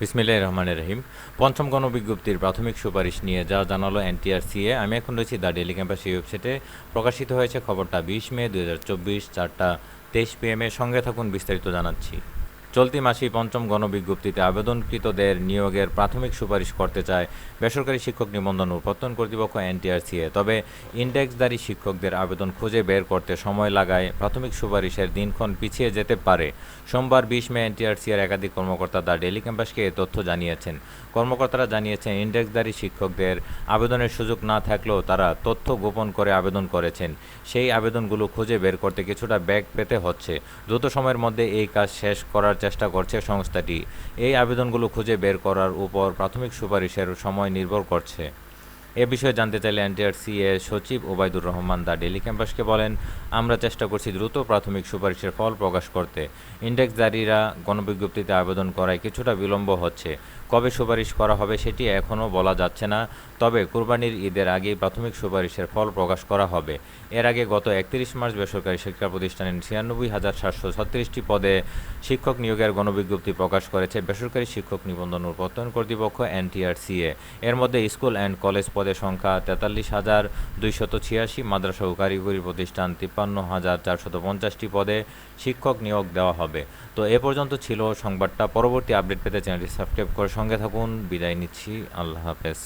বিসমিল্লাহ রহমানের রহিম। পঞ্চম গণবিজ্ঞপ্তির প্রাথমিক সুপারিশ নিয়ে যা জানালো এনটিআরসিএ, আমি এখন রয়েছি দ্য ডেলি ক্যাম্পাস এই ওয়েবসাইটে। প্রকাশিত হয়েছে খবরটা বিশ মে দু হাজার চব্বিশ চারটা তেইশ পিএমে সঙ্গে থাকুন বিস্তারিত জানাচ্ছি। চলতি মাসেই পঞ্চম গণবিজ্ঞপ্তিতে আবেদনকৃতদের নিয়োগের প্রাথমিক সুপারিশ করতে চায় বেসরকারি শিক্ষক নিবন্ধন ও প্রত্যয়ন কর্তৃপক্ষ এনটিআরসিএ। তবে ইন্ডেক্সধারী শিক্ষকদের আবেদন খুঁজে বের করতে সময় লাগায় প্রাথমিক সুপারিশের দিনক্ষণ পিছিয়ে যেতে পারে। সোমবার বিশ মে এনটিআরসিএর একাধিক কর্মকর্তা দ্য ডেলি ক্যাম্পাসকে এ তথ্য জানিয়েছেন। কর্মকর্তারা জানিয়েছেন, ইন্ডেক্সধারী শিক্ষকদের আবেদনের সুযোগ না থাকলেও তারা তথ্য গোপন করে আবেদন করেছেন। সেই আবেদনগুলো খুঁজে বের করতে কিছুটা ব্যাগ পেতে হচ্ছে। দ্রুত সময়ের মধ্যে এই কাজ শেষ করার চেষ্টা করছে সংস্থাটি। এই আবেদনগুলো খুঁজে বের করার উপর প্রাথমিক সুপারিশের সময় নির্ভর করছে। এ বিষয়ে জানতে চাইলে এনটিআরসি এর সচিব ওবায়দুর রহমান দা ডেলি ক্যাম্পাসকে বলেন, আমরা চেষ্টা করছি দ্রুত প্রাথমিক সুপারিশের ফল প্রকাশ করতে। ইন্ডেক্সধারীরা গণবিজ্ঞপ্তিতে আবেদন করায় কিছুটা বিলম্ব হচ্ছে। কবে সুপারিশ করা হবে সেটি এখনও বলা যাচ্ছে না। তবে কুরবানির ঈদের আগেই প্রাথমিক সুপারিশের ফল প্রকাশ করা হবে। এর আগে গত একত্রিশ মার্চ বেসরকারি শিক্ষা প্রতিষ্ঠানের ছিয়ানব্বই হাজার সাতশো ছত্রিশটি পদে শিক্ষক নিয়োগের গণবিজ্ঞপ্তি প্রকাশ করেছে বেসরকারি শিক্ষক নিবন্ধন ও প্রত্যয়ন কর্তৃপক্ষ এনটিআরসিএ। এর মধ্যে স্কুল অ্যান্ড কলেজ পদের সংখ্যা তেতাল্লিশ হাজার দুইশত ছিয়াশি, মাদ্রাসা ও কারিগরি প্রতিষ্ঠান তিপ্পান্ন হাজার চারশত পঞ্চাশটি পদে শিক্ষক নিয়োগ দেওয়া হবে। তো এ পর্যন্ত ছিল সংবাদটা। পরবর্তী আপডেট পেতে চ্যানেলটি সাবস্ক্রাইব করে সঙ্গে থাকুন। বিদায় নিচ্ছি। আল্লাহ হাফেজ।